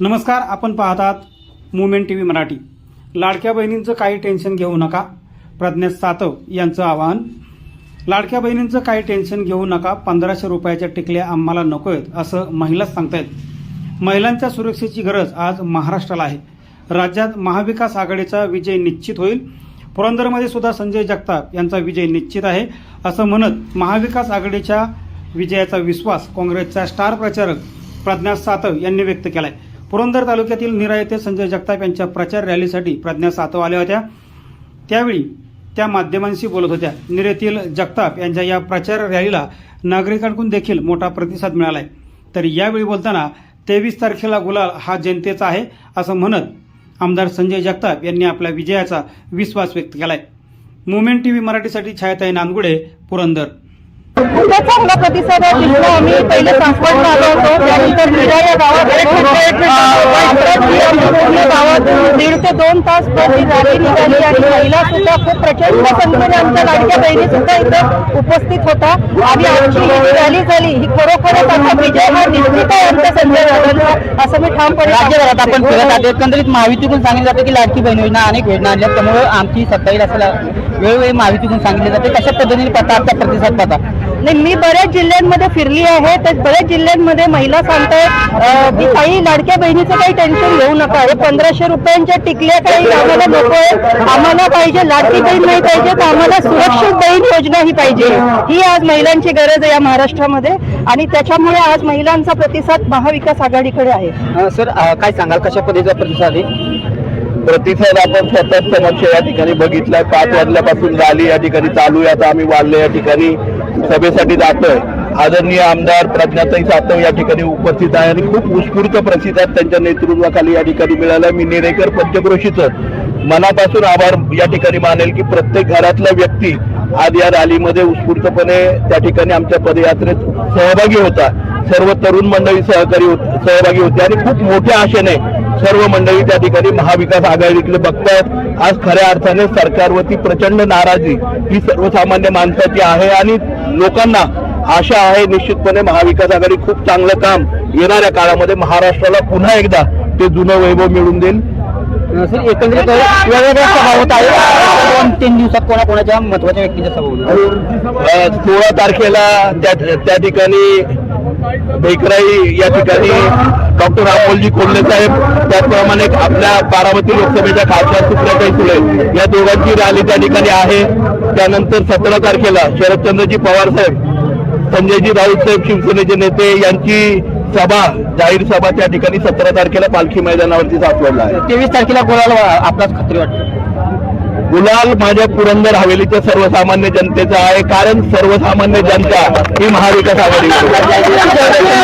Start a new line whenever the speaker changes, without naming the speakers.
नमस्कार आपण पाहतात मुमेंट टी व्ही मराठी. लाडक्या बहिणींचं काही टेन्शन घेऊ नका. प्रज्ञा सातव यांचं आवाहन. लाडक्या बहिणींचं काही टेन्शन घेऊ नका. पंधराशे रुपयाच्या टिकल्या आम्हाला नको आहेत असं महिलाच सांगतायत. महिलांच्या सुरक्षेची गरज आज महाराष्ट्राला आहे. राज्यात महाविकास आघाडीचा विजय निश्चित होईल. पुरंदरमध्ये सुद्धा संजय जगताप यांचा विजय निश्चित आहे असं म्हणत महाविकास आघाडीच्या विजयाचा विश्वास काँग्रेसच्या स्टार प्रचारक प्रज्ञा सातव यांनी व्यक्त केला आहे पुरंदर तालुक्यातील निरा येथे संजय जगताप यांच्या प्रचार रॅलीसाठी प्रज्ञा सातव आल्या होत्या. त्यावेळी त्या माध्यमांशी बोलत होत्या. निरेतील जगताप यांच्या या प्रचार रॅलीला नागरिकांकडून देखील मोठा प्रतिसाद मिळाला आहे तर यावेळी बोलताना तेवीस तारखेला गुलाल हा जनतेचा आहे असं म्हणत आमदार संजय जगताप यांनी आपल्या विजयाचा विश्वास व्यक्त केला आहे मुवमेंट टीव्ही मराठीसाठी छायाताई नांदगुडे पुरंदर.
खूपच चांगला प्रतिसाद आम्ही पहिले आलो होतो त्यानंतर या गावात पूर्ण गावात दीड ते दोन तास प्रति निघाली आणि महिला सुद्धा खूप प्रचंड संख्येने आमच्या लाडक्या बहिणी सुद्धा इथं उपस्थित होता आणि आमची ही रॅली झाली ही खरोखरच आता विजय हा निश्चित आहे आमच्या संजय दादांचा असं मी ठामपणे
राज्यभरात. आपण फिरत आहोत. एकंदरीत महायुतीतून सांगितलं जातं की लाडकी बहीण योजना अनेक योजना आणल्या त्यामुळे आमची सत्ता येईल असं वेळोवेळी माहितीतून सांगितली जाते कशा पद्धतीने पाहता प्रतिसाद पाहता.
नाही मी बऱ्याच जिल्ह्यांमध्ये फिरली आहे तर बऱ्याच जिल्ह्यांमध्ये महिला सांगतायत की काही लाडक्या बहिणीचं काही टेन्शन घेऊ नका. हे पंधराशे रुपयांच्या टिकल्या काही आम्हाला नको आहे आम्हाला पाहिजे लाडकी बहीण नाही पाहिजे तर आम्हाला सुरक्षित बहीण योजना ही पाहिजे. ही आज महिलांची गरज आहे या महाराष्ट्रामध्ये. आणि त्याच्यामुळे आज महिलांचा प्रतिसाद महाविकास आघाडीकडे आहे.
सर काय सांगाल? कशा पद्धतीचा प्रतिसाद आहे?
प्रतिसाद आपण स्वतः समक्ष या ठिकाणी बघितलाय पाच वाजल्यापासून रॅली या ठिकाणी चालू आहे. आता आम्ही वाढले या ठिकाणी सभेसाठी जातोय. आदरणीय आमदार प्रज्ञाताई सातव या ठिकाणी उपस्थित आहे आणि खूप उत्स्फूर्त प्रतिसाद त्यांच्या नेतृत्वाखाली या ठिकाणी मिळाला. मी नेरेकर पंचक्रोशीचं मनापासून आभार या ठिकाणी मानेल की प्रत्येक घरातला व्यक्ती आज या रॅलीमध्ये उत्स्फूर्तपणे त्या ठिकाणी आमच्या पदयात्रेत सहभागी होता. सर्व तरुण मंडळी सहकारी सहभागी होते आणि खूप मोठ्या आशेने सर्व मंडळी त्या ठिकाणी महाविकास आघाडीकडे बघतायत आज खऱ्या अर्थाने सरकारवरती प्रचंड नाराजी ही सर्वसामान्य माणसाची आहे आणि लोकांना आशा आहे निश्चितपणे महाविकास आघाडी खूप चांगलं काम येणाऱ्या काळामध्ये महाराष्ट्राला पुन्हा एकदा ते जुनं वैभव मिळून देईल.
एकंदरीत वेगवेगळ्या सभा होत आहेत. दोन तीन दिवसात कोणाकोणाच्या महत्त्वाच्या व्यक्तीच्या सभा
सोळा तारखेला त्या त्या ठिकाणी बेकराई या ठिकाणी डॉक्टर अमोलजी कोल्हे साहेब त्याचप्रमाणे आपल्या बारामती लोकसभेच्या खासदार सुप्रियाताई सुळे या दोघांची रॅली त्या ठिकाणी आहे. त्यानंतर सतरा तारखेला शरदचंद्रजी पवार साहेब संजयजी राऊत साहेब शिवसेनेचे नेते यांची सभा जाहीर सभा त्या ठिकाणी सतरा तारखेला पालखी मैदानावरती सापडला आहे.
तेवीस तारखेला कोणाला आपलाच खात्री वाटते?
गुलाल माझ्या पुरंदर हवेलीच्या सर्वसामान्य जनतेचा आहे कारण सर्वसामान्य जनता ही महाविकास आघाडी